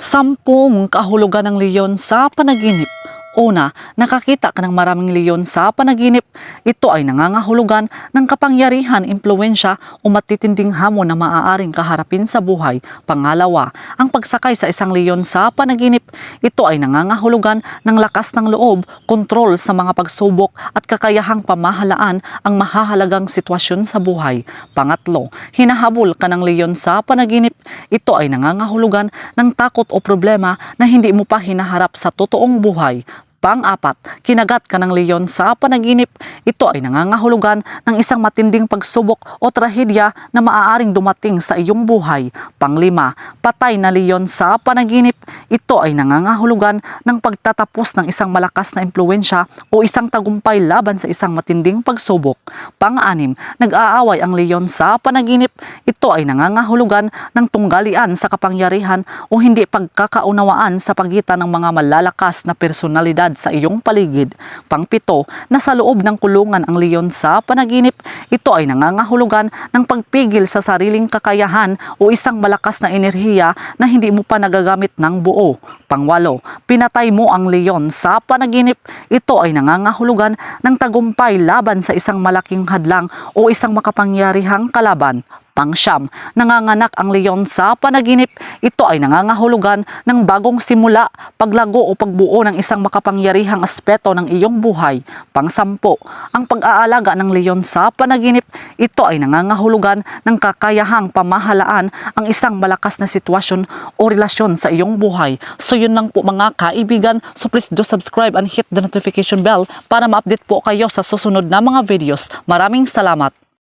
Sampung kahulugan ng leyon sa panaginip. Una, nakakita ka ng maraming leyon sa panaginip. Ito ay nangangahulugan ng kapangyarihan, impluensya o matitinding hamon na maaaring kaharapin sa buhay. Pangalawa, ang pagsakay sa isang leyon sa panaginip. Ito ay nangangahulugan ng lakas ng loob, kontrol sa mga pagsubok at kakayahang pamahalaan ang mahahalagang sitwasyon sa buhay. Pangatlo, hinahabol ka ng leyon sa panaginip. Ito ay nangangahulugan ng takot o problema na hindi mo pa hinaharap sa totoong buhay. Pang-apat, kinagat ka ng leyon sa panaginip. Ito ay nangangahulugan ng isang matinding pagsubok o trahedya na maaaring dumating sa iyong buhay. Panglima, patay na leyon sa panaginip. Ito ay nangangahulugan ng pagtatapos ng isang malakas na impluensya o isang tagumpay laban sa isang matinding pagsubok. Pang-anim, nag-aaway ang leyon sa panaginip. Ito ay nangangahulugan ng tunggalian sa kapangyarihan o hindi pagkakaunawaan sa pagitan ng mga malalakas na personalidad sa iyong paligid. Pangpito, nasa loob ng kulungan ang leyon sa panaginip. Ito ay nangangahulugan ng pagpigil sa sariling kakayahan o isang malakas na enerhiya na hindi mo pa nagagamit ng buo. Pangwalo, pinatay mo ang leyon sa panaginip. Ito ay nangangahulugan ng tagumpay laban sa isang malaking hadlang o isang makapangyarihang kalaban. Pangsyam, nanganganak ang leyon sa panaginip. Ito ay nangangahulugan ng bagong simula, paglago o pagbuo ng isang makapangyarihang aspeto ng iyong buhay. Pangsampo, ang pag-aalaga ng leyon sa panaginip. Ito ay nangangahulugan ng kakayahang pamahalaan ang isang malakas na sitwasyon o relasyon sa iyong buhay. So yun lang po mga kaibigan. So please do subscribe and hit the notification bell para ma-update po kayo sa susunod na mga videos. Maraming salamat.